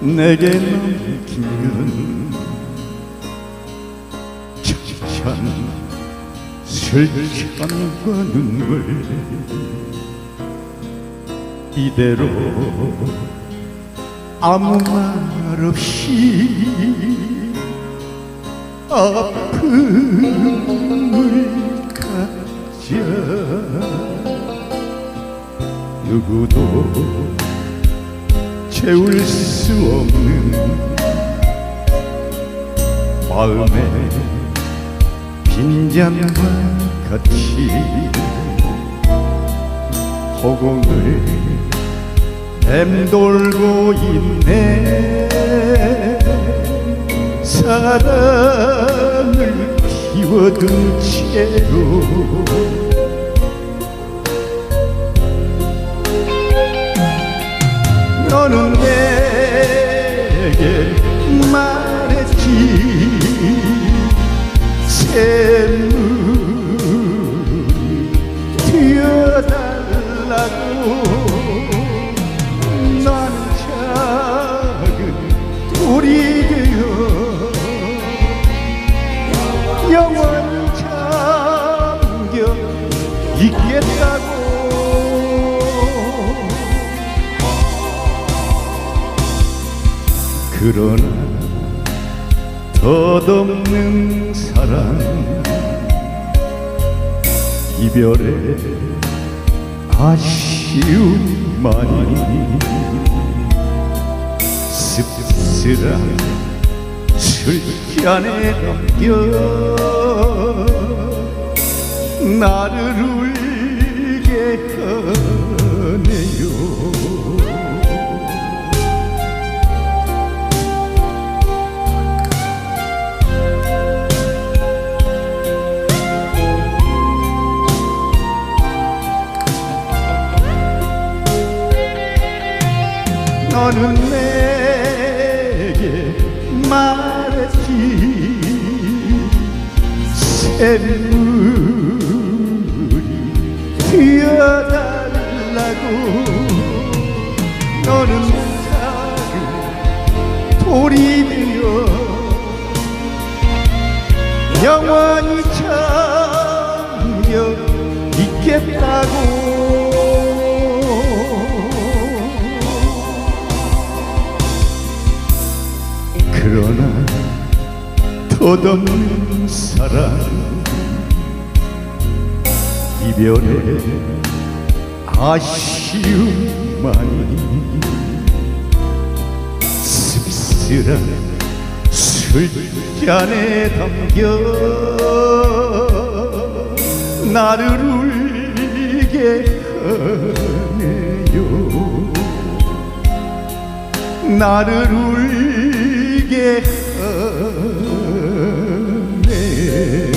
내게 남기는 참 슬찬과 눈물 이대로 아무 말 없이 아픔을 갖자 누구도 채울 수 없는 마음의 빈잔과 같이 허공을 맴돌고 있네. 사랑을 키워둔 채로 내게 말했지. 샘물이 튀어달라고 나는 작은 돌이 되어 영원히 잠겨 있겠다고 그러나 덧없는 사랑 이별의 아쉬움만이 씁쓸한 술잔에 담겨 나를 울게 하네요 너는 내게 말했지. 샘물이 튀어달라고. 너는 작은 돌이 되어 영원히 잠겨 있겠다고 그러나 덧없는 사랑 이별의 아쉬움만이 씁쓸한 술잔에 담겨 나를 울게 하네요. 나를 울게 하네요